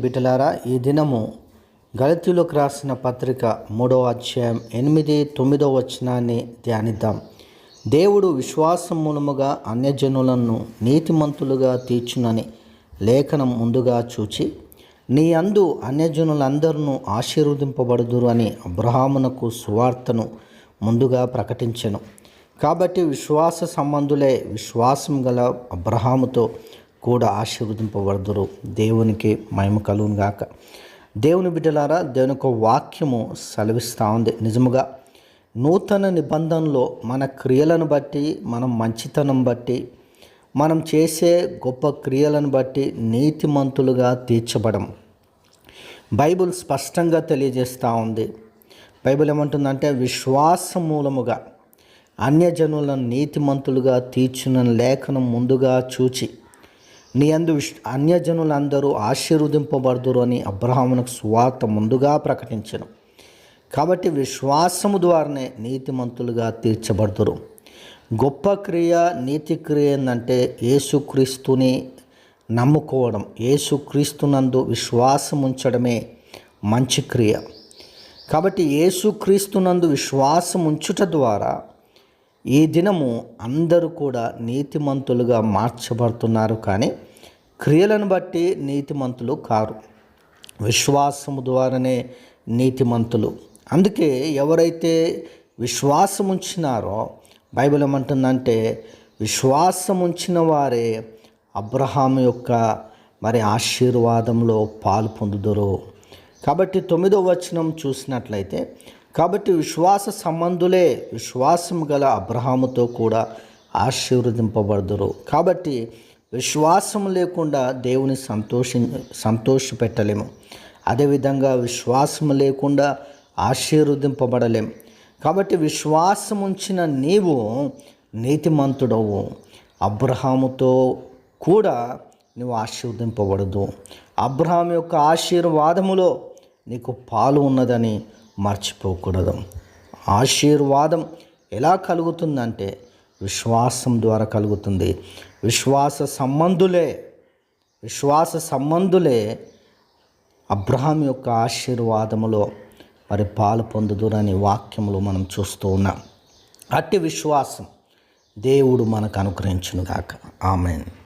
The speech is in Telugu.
బిడ్డలారా ఈ దినము గళతీలకు రాసిన పత్రిక మూడవ అధ్యాయం ఎనిమిది తొమ్మిదవ వచనాన్ని ధ్యానిద్దాం. దేవుడు విశ్వాసం మూలముగా అన్యజనులను నీతిమంతులుగా తీర్చునని లేఖనం ముందుగా చూచి నీ అందు అన్యజనులందరూ ఆశీర్వదింపబడుదురు అని అబ్రహామునకు సువార్తను ముందుగా ప్రకటించెను. కాబట్టి విశ్వాస సంబంధులే విశ్వాసం గల అబ్రహాముతో కూడా ఆశీర్వదింపబడదురు. దేవునికి మహిమ కలుగును గాక. దేవుని బిడ్డలారా దేవుని యొక్క వాక్యము సెలవిస్తూ ఉంది. నిజముగా నూతన నిబంధనలో మన క్రియలను బట్టి మనం మంచితనం బట్టి మనం చేసే గొప్ప క్రియలను బట్టి నీతిమంతులుగా తీర్చబడం. బైబుల్ స్పష్టంగా తెలియజేస్తూ ఉంది. బైబిల్ ఏమంటుందంటే విశ్వాస మూలముగా అన్యజనులను నీతిమంతులుగా తీర్చున లేఖనం ముందుగా చూచి నీ అందు విష్ అన్యజనులందరూ ఆశీర్వదింపబడుదురు అని అబ్రహామునకు సువార్త ముందుగా ప్రకటించను. కాబట్టి విశ్వాసము ద్వారానే నీతిమంతులుగా తీర్చబడదురు. గొప్ప క్రియ నీతి క్రియ ఏంటంటే యేసుక్రీస్తుని నమ్ముకోవడం. యేసుక్రీస్తునందు విశ్వాసం ఉంచడమే మంచి క్రియ. కాబట్టి యేసుక్రీస్తునందు విశ్వాసం ఉంచుట ద్వారా ఈ దినము అందరూ కూడా నీతిమంతులుగా మార్చబడుతున్నారు కానీ క్రియలను బట్టి నీతిమంతులు కారు. విశ్వాసము ద్వారానే నీతిమంతులు. అందుకే ఎవరైతే విశ్వాసం ఉంచినారో బైబిల్ ఏమంటుందంటే విశ్వాసం ఉంచిన వారే అబ్రహాం యొక్క మరి ఆశీర్వాదంలో పాలు పొందుదురు. కాబట్టి తొమ్మిదో వచనం చూసినట్లయితే కాబట్టి విశ్వాస సంబంధులే విశ్వాసం గల అబ్రహాముతో కూడా ఆశీర్వదింపబడదురు. కాబట్టి విశ్వాసం లేకుండా దేవుని సంతోషి సంతోషపెట్టలేము. అదేవిధంగా విశ్వాసం లేకుండా ఆశీర్వదింపబడలేం. కాబట్టి విశ్వాసం ఉంచిన నీవు నీతిమంతుడవు. అబ్రహాముతో కూడా నువ్వు ఆశీర్వదింపబడదు. అబ్రహాం యొక్క ఆశీర్వాదములో నీకు పాలు ఉన్నదని మర్చిపోకూడదు. ఆశీర్వాదం ఎలా కలుగుతుందంటే విశ్వాసం ద్వారా కలుగుతుంది. విశ్వాస సంబంధులే విశ్వాస సంబంధులే అబ్రహాం యొక్క ఆశీర్వాదములో మరి పాలు పొందుదురని వాక్యములు మనం చూస్తూ ఉన్నాం. అట్టి విశ్వాసం దేవుడు మనకు అనుగ్రహించునుగాక. ఆమెను.